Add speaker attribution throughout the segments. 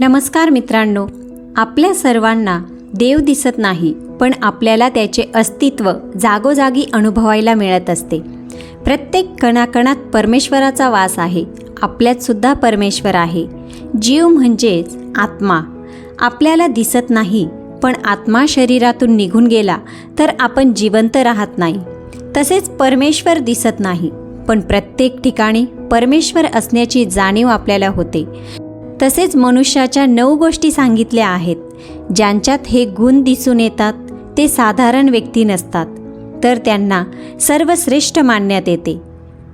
Speaker 1: नमस्कार मित्रांनो आपल्या सर्वांना देव दिसत नाही पण आपल्याला त्याचे अस्तित्व जागोजागी अनुभवायला मिळत असते. प्रत्येक कणाकणात परमेश्वराचा वास आहे आपल्यातसुद्धा परमेश्वर आहे. जीव म्हणजेच आत्मा. आपल्याला दिसत नाही पण आत्मा शरीरातून निघून गेला तर आपण जिवंत राहत नाही. तसेच परमेश्वर दिसत नाही पण प्रत्येक ठिकाणी परमेश्वर असण्याची जाणीव आपल्याला होते. तसेच मनुष्याच्या नऊ गोष्टी सांगितल्या आहेत. ज्यांच्यात हे गुण दिसून येतात ते साधारण व्यक्ती नसतात. तर त्यांना सर्वश्रेष्ठ मानण्यात येते.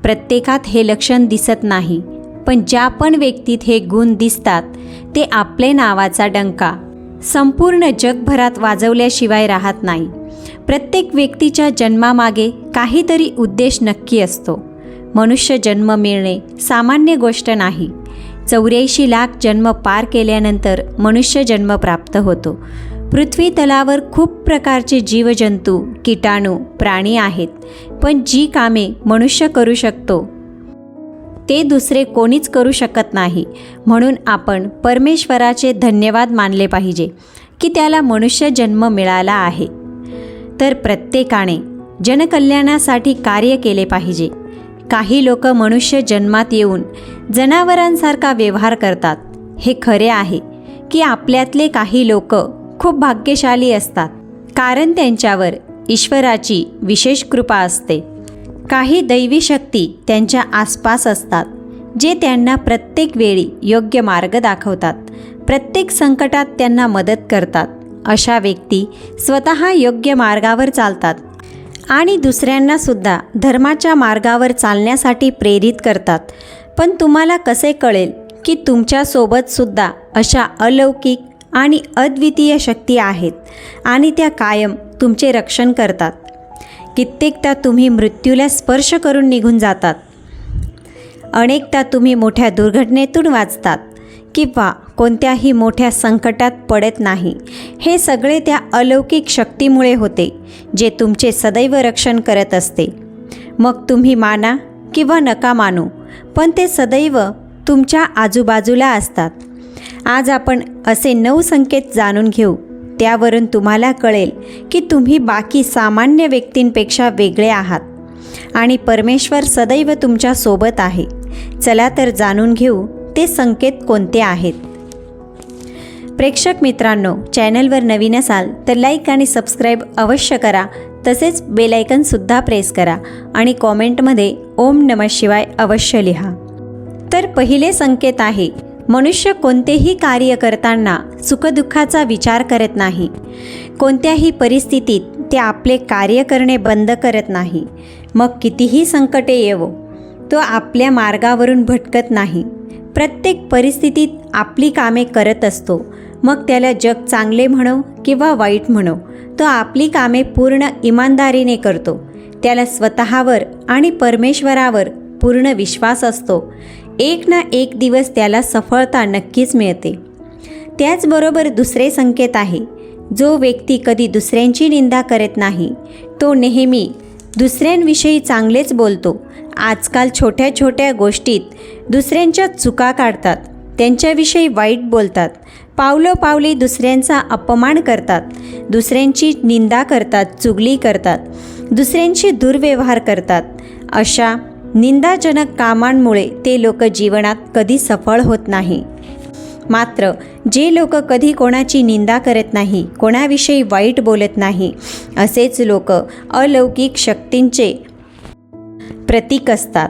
Speaker 1: प्रत्येकात हे लक्षण दिसत नाही पण ज्या पण व्यक्तीत हे गुण दिसतात ते आपले नावाचा डंका. संपूर्ण जगभरात वाजवल्याशिवाय राहत नाही. प्रत्येक व्यक्तीच्या जन्मामागे काहीतरी उद्देश नक्की असतो. मनुष्य जन्म मिळणे सामान्य गोष्ट नाही. चौऱ्याऐंशी लाख जन्म पार केल्यानंतर मनुष्य जन्म प्राप्त होतो. पृथ्वी तलावर खूप प्रकारचे जीवजंतू किटाणू प्राणी आहेत पण जी कामे मनुष्य करू शकतो ते दुसरे कोणीच करू शकत नाही. म्हणून आपण परमेश्वराचे धन्यवाद मानले पाहिजे की त्याला मनुष्य जन्म मिळाला आहे. तर प्रत्येकाने जनकल्याणासाठी कार्य केले पाहिजे. काही लोक मनुष्य जन्मात येऊन जनावरांसारखा व्यवहार करतात. हे खरे आहे की आपल्यातले काही लोक खूप भाग्यशाली असतात. कारण त्यांच्यावर ईश्वराची विशेष कृपा असते. काही दैवी शक्ती त्यांच्या आसपास असतात जे त्यांना प्रत्येक वेळी योग्य मार्ग दाखवतात. प्रत्येक संकटात त्यांना मदत करतात. अशा व्यक्ती स्वतः योग्य मार्गावर चालतात आणि दुसऱ्यांनासुद्धा धर्माच्या मार्गावर चालण्यासाठी प्रेरित करतात. पण तुम्हाला कसे कळेल की तुमच्यासोबतसुद्धा अशा अलौकिक आणि अद्वितीय शक्ती आहेत आणि त्या कायम तुमचे रक्षण करतात. कित्येकदा तुम्ही मृत्यूला स्पर्श करून निघून जातात. अनेकदा तुम्ही मोठ्या दुर्घटनेतून वाचतात किंवा कोणत्याही मोठ्या संकटात पडत नाही. हे सगळे त्या अलौकिक शक्तीमुळे होते जे तुमचे सदैव रक्षण करत असते. मग तुम्ही माना किंवा नका मानू पण ते सदैव तुमच्या आजूबाजूला असतात. आज आपण असे नऊ संकेत जाणून घेऊ. त्यावरून तुम्हाला कळेल की तुम्ही बाकी सामान्य व्यक्तींपेक्षा वेगळे आहात. आणि परमेश्वर सदैव तुमच्यासोबत आहे. चला तर जाणून घेऊ ते संकेत कोणते आहेत. प्रेक्षक मित्रांनो चॅनलवर नवीन असाल तर लाईक आणि सबस्क्राईब अवश्य करा. तसेच बेलायकनसुद्धा प्रेस करा आणि कॉमेंटमध्ये ओम नम शिवाय अवश्य लिहा. तर पहिले संकेत आहे मनुष्य कोणतेही कार्य करताना सुखदुःखाचा विचार करत नाही. कोणत्याही परिस्थितीत ते आपले कार्य करणे बंद करत नाही. मग कितीही संकटे येवो तो आपल्या मार्गावरून भटकत नाही. प्रत्येक परिस्थितीत आपली कामे करत असतो. मग त्याला जग चांगले म्हणो किंवा वाईट म्हणो तो आपली कामे पूर्ण इमानदारीने करतो. त्याला स्वतःवर आणि परमेश्वरावर पूर्ण विश्वास असतो. एक ना एक दिवस त्याला सफळता नक्कीच मिळते. त्याचबरोबर दुसरे संकेत आहे. जो व्यक्ती कधी दुसऱ्यांची निंदा करत नाही तो नेहमी दुसऱ्यांविषयी चांगलेच बोलतो. आजकाल छोट्या छोट्या गोष्टीत दुसऱ्यांच्या चुका काढतात त्यांच्याविषयी वाईट बोलतात पावलं पावली दुसऱ्यांचा अपमान करतात. दुसऱ्यांची निंदा करतात चुगली करतात. दुसऱ्यांशी दुर्व्यवहार करतात. अशा निंदाजनक कामांमुळे ते लोक जीवनात कधी सफळ होत नाही. मात्र जे लोक कधी कोणाची निंदा करत नाही कोणाविषयी वाईट बोलत नाही असेच लोक अलौकिक शक्तींचे प्रतीक असतात.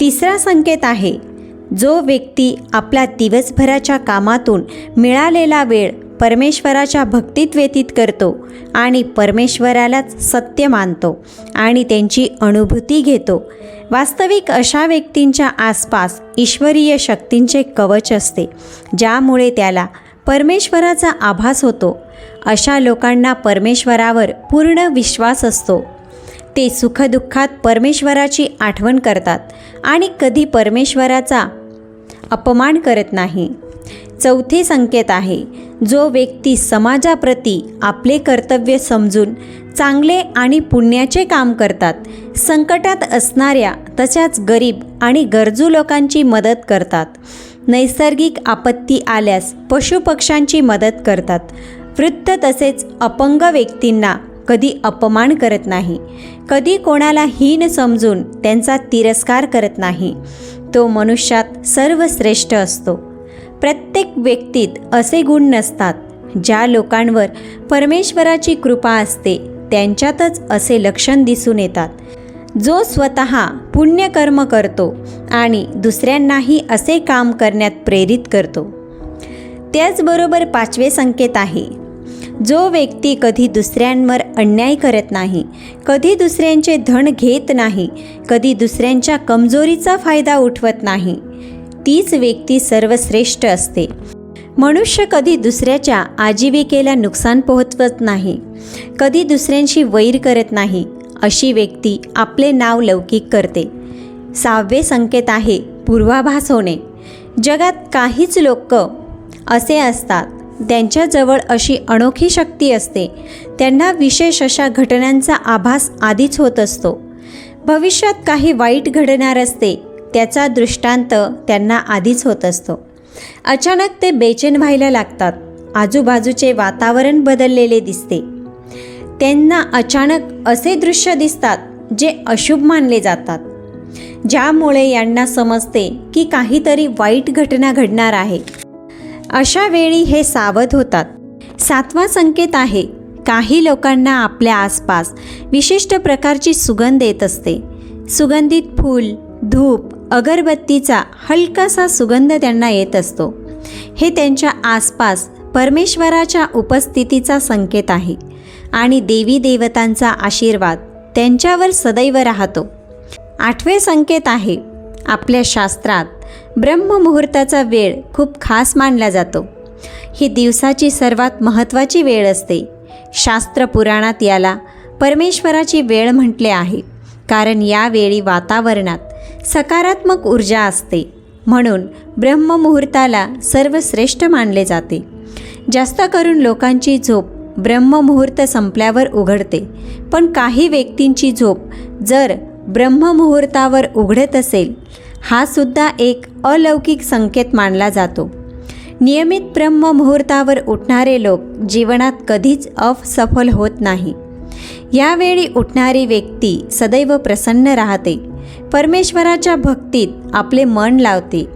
Speaker 1: तिसरा संकेत आहे जो व्यक्ती आपल्या दिवसभराच्या कामातून मिळालेला वेळ परमेश्वराच्या भक्तीत व्यतीत करतो आणि परमेश्वरालाच सत्य मानतो आणि त्यांची अनुभूती घेतो वास्तविक अशा व्यक्तींच्या आसपास ईश्वरीय शक्तींचे कवच असते ज्यामुळे त्याला परमेश्वराचा आभास होतो. अशा लोकांना परमेश्वरावर पूर्ण विश्वास असतो. ते सुखदुःखात परमेश्वराची आठवण करतात आणि कधी परमेश्वराचा अपमान करत नाही. चौथे संकेत आहे जो व्यक्ती समाजाप्रती आपले कर्तव्य समजून चांगले आणि पुण्याचे काम करतात संकटात असणाऱ्या तशाच गरीब आणि गरजू लोकांची मदत करतात. नैसर्गिक आपत्ती आल्यास पशुपक्ष्यांची मदत करतात. वृत्त तसेच अपंग व्यक्तींना कधी अपमान करत नाही कधी कोणाला हीन समजून त्यांचा तिरस्कार करत नाही. तो मनुष्यात सर्वश्रेष्ठ असतो. प्रत्येक व्यक्तीत असे गुण नसतात ज्या लोकांवर परमेश्वराची कृपा असते त्यांच्यातच असे लक्षण दिसून येतात. जो स्वतः पुण्यकर्म करतो आणि दुसऱ्यांनाही असे काम करण्यात प्रेरित करतो. त्याचबरोबर पाचवे संकेत आहे जो व्यक्ती कधी दुसऱ्यांवर अन्याय करत नाही कधी दुसऱ्यांचे धन घेत नाही कधी दुसऱ्यांच्या कमजोरीचा फायदा उठवत नाही तीच व्यक्ती सर्वश्रेष्ठ असते. मनुष्य कधी दुसऱ्याच्या आजीविकेला नुकसान पोहोचवत नाही कधी दुसऱ्यांशी वैर करत नाही अशी व्यक्ती आपले नाव लौकिक करते. सहावे संकेत आहे पूर्वाभास होणे. जगात काहीच लोक असे असतात त्यांच्याजवळ अशी अनोखी शक्ती असते. त्यांना विशेष अशा घटनांचा आभास आधीच होत असतो. भविष्यात काही वाईट घडणार असते त्याचा दृष्टांत त्यांना आधीच होत असतो. अचानक ते बेचैन व्हायला लागतात. आजूबाजूचे वातावरण बदललेले दिसते. त्यांना अचानक असे दृश्य दिसतात जे अशुभ मानले जातात. ज्यामुळे यांना समजते की काहीतरी वाईट घटना घडणार आहे. अशा वेळी हे सावध होतात. सातवा संकेत आहे काही लोकांना आपल्या आसपास विशिष्ट प्रकारची सुगंध येत असते. सुगंधित फूल धूप अगरबत्तीचा हलकासा सुगंध त्यांना येत असतो. हे त्यांच्या आसपास परमेश्वराच्या उपस्थितीचा संकेत आहे आणि देवी देवतांचा आशीर्वाद त्यांच्यावर सदैव राहतो. आठवे संकेत आहे आपल्या शास्त्रात ब्रह्ममुहूर्ताचा वेळ खूप खास मानला जातो. ही दिवसाची सर्वात महत्त्वाची वेळ असते. शास्त्र पुराणात याला परमेश्वराची वेळ म्हटले आहे. कारण यावेळी वातावरणात सकारात्मक ऊर्जा असते. म्हणून ब्रह्ममुहूर्ताला सर्वश्रेष्ठ मानले जाते. जास्त करून लोकांची झोप ब्रह्ममुहूर्त संपल्यावर उघडते. पण काही व्यक्तींची झोप जर ब्रह्ममुहूर्तावर उघडत असेल हा सुद्धा एक अलौकिक संकेत मानला जातो. नियमित ब्रह्ममुहूर्तावर उठणारे लोक जीवनात कधीच असफल होत नाही. यावेळी उठणारी व्यक्ती सदैव प्रसन्न राहते परमेश्वराच्या भक्तीत आपले मन लावते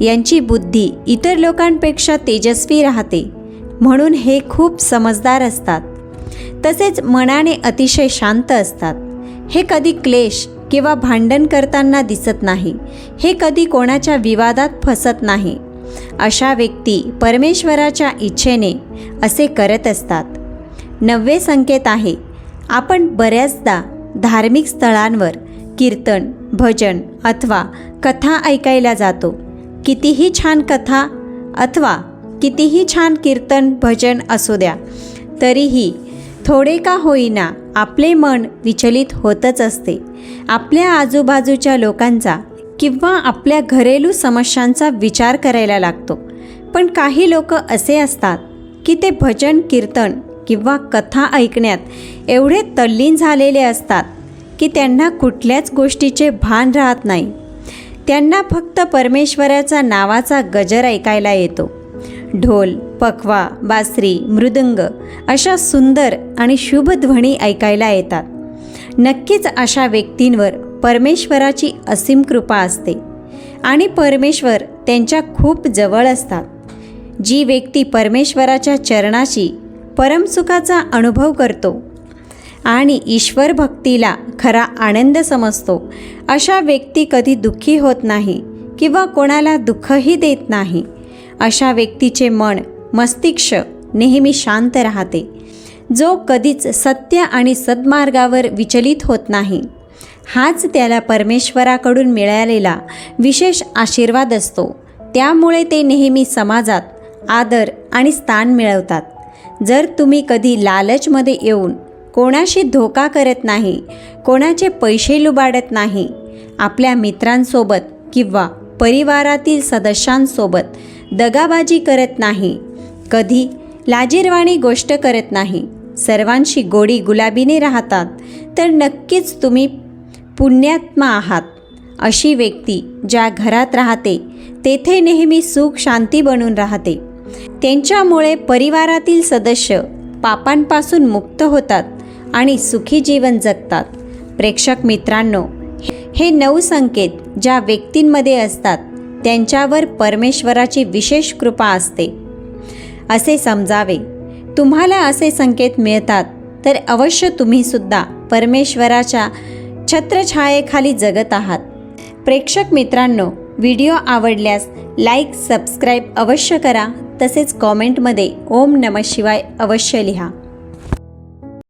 Speaker 1: यांची बुद्धी इतर लोकांपेक्षा तेजस्वी राहते म्हणून हे खूप समजदार असतात. तसेच मनाने अतिशय शांत असतात. हे कधी क्लेश किंवा भांडण करताना दिसत नाही. हे कधी कोणाच्या विवादात फसत नाही. अशा व्यक्ती परमेश्वराच्या इच्छेने असे करत असतात. नववे संकेत आहे आपण बऱ्याचदा धार्मिक स्थळांवर कीर्तन भजन अथवा कथा ऐकायला जातो. कितीही छान कथा अथवा कितीही छान कीर्तन भजन असू द्या तरीही थोडे का होईना आपले मन विचलित होतच असते. आपल्या आजूबाजूच्या लोकांचा किंवा आपल्या घरेलू समस्यांचा विचार करायला लागतो. पण काही लोक असे असतात की ते भजन कीर्तन किंवा कथा ऐकण्यात एवढे तल्लीन झालेले असतात की त्यांना कुठल्याच गोष्टीचे भान राहत नाही. त्यांना फक्त परमेश्वराचा नावाचा गजर ऐकायला येतो. ढोल पखवा बासरी मृदंग अशा सुंदर आणि शुभ ध्वनी ऐकायला येतात. नक्कीच अशा व्यक्तींवर परमेश्वराची असीम कृपा असते आणि परमेश्वर त्यांच्या खूप जवळ असतात. जी व्यक्ती परमेश्वराच्या चरणाशी परमसुखाचा अनुभव करतो आणि ईश्वर भक्तीला खरा आनंद समजतो अशा व्यक्ती कधी दुःखी होत नाही किंवा कोणाला दुःखही देत नाही. अशा व्यक्तीचे मन मस्तिष्क नेहमी शांत राहते. जो कधीच सत्य आणि सद्मार्गावर विचलित होत नाही. हाच त्याला परमेश्वराकडून मिळालेला विशेष आशीर्वाद असतो. त्यामुळे ते नेहमी समाजात आदर आणि स्थान मिळवतात. जर तुम्ही कधी लालचमध्ये येऊन कोणाशी धोका करत नाही कोणाचे पैसे लुबाडत नाही आपल्या मित्रांसोबत किंवा परिवारातील सदस्यांसोबत दगाबाजी करत नाही. कधी लाजीरवाणी गोष्ट करत नाही. सर्वांशी गोडी गुलाबीने राहतात. तर नक्कीच तुम्ही पुण्यात्मा आहात. अशी व्यक्ती ज्या घरात राहते तेथे नेहमी सुख शांती बनून राहते. त्यांच्यामुळे परिवारातील सदस्य पापांपासून मुक्त होतात आणि सुखी जीवन जगतात. प्रेक्षक मित्रांनो हे नऊ संकेत ज्या व्यक्तींमध्ये असतात त्यांच्यावर परमेश्वराची विशेष कृपा असते. असे समजावे. तुम्हाला असे संकेत मिळतात तर अवश्य तुम्ही सुद्धा परमेश्वराच्या छत्रछायेखाली जगत आहात. प्रेक्षक मित्रांनो व्हिडिओ आवडल्यास लाईक सबस्क्राईब अवश्य करा तसेच कॉमेंटमध्ये ओम नम शिवाय अवश्य लिहा.